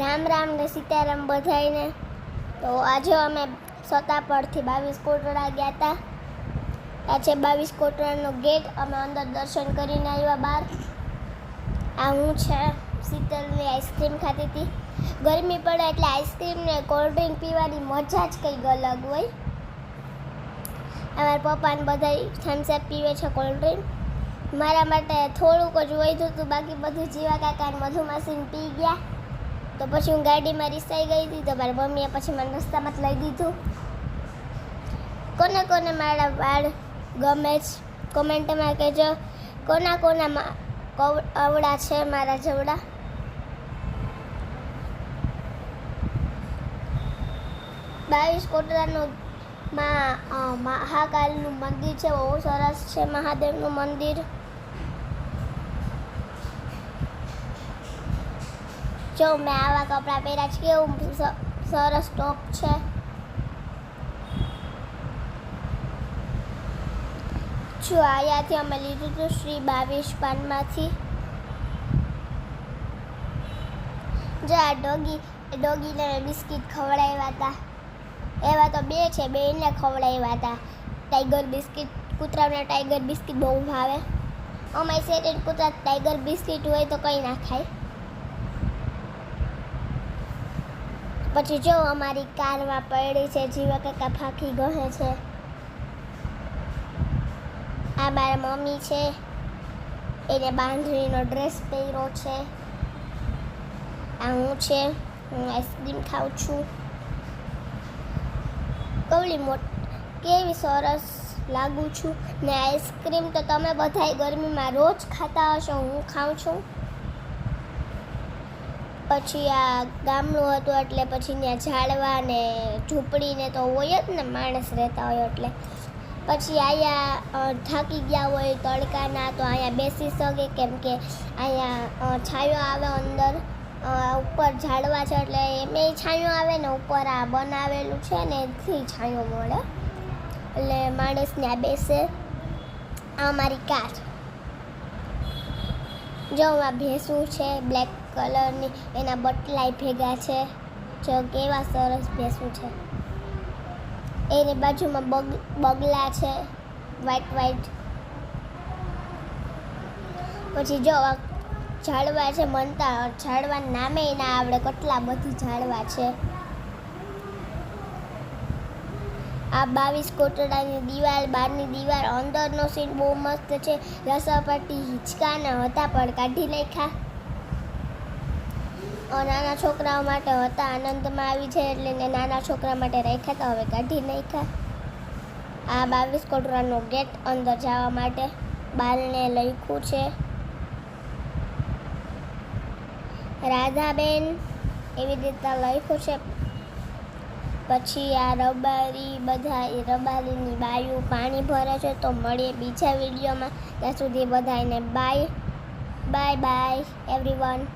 રામ રામ ને સીતારામ બધાયને. તો આજે અમે સતાપરથી બાવીસ કોટડા ગયા હતા આ બાવીસ કોટડાનો ગેટ. અમે અંદર દર્શન કરીને આવ્યા બહાર આ હું છે શીતલની આઈસ્ક્રીમ ખાતી હતી. ગરમી પડે એટલે આઈસ્ક્રીમ ને કોલ્ડ ડ્રિંક પીવાની મજા જ કંઈક અલગ હોય. અમારા પપ્પાને બધા થમ્સઅપ પીવે છે કોલ્ડ ડ્રિંક. મારા માટે થોડુંક જ વધ્યું હતું, બાકી બધું જીવા કાકા અને મધુમાસીને પી ગયા. તો પછી હું ગાડીમાં રિસાઈ ગઈ હતી તો મારી મમ્મીએ પછી મને રસ્તામાં જ લઈ દીધું. કોને કોને મારા વાળ ગમે જ કોમેન્ટમાં કહેજો. કોના કોના અવળા છે મારા જવડા બાવીસ કોટરાનું મહાકાલનું મંદિર છે. બહુ સરસ છે મહાદેવનું મંદિર. જો મેં આવા કપડાં પહેર્યા છે, કેવું સરસ ટોપ છે. જો આયાથી અમે લીધું હતું શ્રી બાવીસ પાનમાંથી. જો આ ડોગી, ડોગીને બિસ્કિટ ખવડાવ્યા હતા. એવા તો બે છે બેને ખવડાવ્યા હતા. ટાઈગર બિસ્કિટ, કૂતરાને ટાઈગર બિસ્કિટ બહુ ભાવે. અમારી સેટેડ કૂતરા ટાઈગર બિસ્કિટ હોય તો કંઈ ના ખાય. પછી જો અમારી કારમાં પડી છે, જીવા કાકા ફાંકી ગહે છે. આ મારા મમ્મી છે. એને બાંધણીનો ડ્રેસ પહેર્યો છે. આ હું છે, હું આઈસ્ક્રીમ ખાઉં છું. કવલી મોટ, કેવી સરસ લાગું છું. ને આઈસ્ક્રીમ તો તમે બધાય ગરમીમાં રોજ ખાતા હશો, હું ખાઉં છું. પછી આ ગામડું હતું એટલે પછી ત્યાં ઝાડવા ને ઝૂંપડીને તો હોય જ ને માણસ રહેતા હોય એટલે. પછી અહીંયા થાકી ગયા હોય તડકાના તો અહીંયા બેસી શકે કેમ કે અહીંયા છાંયો આવે અંદર ઉપર ઝાડવા છે એટલે એમે છાંયો આવે ને ઉપર આ બનાવેલું છે ને એથી છાંયો મળે. એટલે માણસ ત્યાં બેસે આ મારી કાર. જો આ ભેંસું છે બ્લેક કલરની એના બટલાઈ ભેગા છે. જો કેવા સરસ ભેંસું છે. એની બાજુમાં બગ, બગલા છે. વ્હાઈટ વ્હાઈટ પછી જો ઝાડવા છે મનતા ઝાડવા નામે ના આવડે કેટલા બધી ઝાડવા છે. આ બાવીસ કોટડાની દિવાલ બહારની દિવાલ, અંદરનો સીન બહુ મસ્ત છે. રસાપટ્ટી હિંચકાના હતા પણ કાઢી નાખ્યા. નાના છોકરાઓ માટે હતા, આનંદમાં આવી છે એટલે ને નાના છોકરા માટે રાખ્યા હતા હવે કાઢી નાખ્યા. આ બાવીસ કોટરાનો ગેટ અંદર જવા માટે બાલને લખ્યું છે. રાધાબેન એવી રીતે લખ્યું છે. પછી આ રબારી બધા એ રબારીની બાયું પાણી ભરે છે તો મળીએ બીજા વિડીયોમાં. ત્યાં સુધી બધાને બાય બાય બાય એવરીવન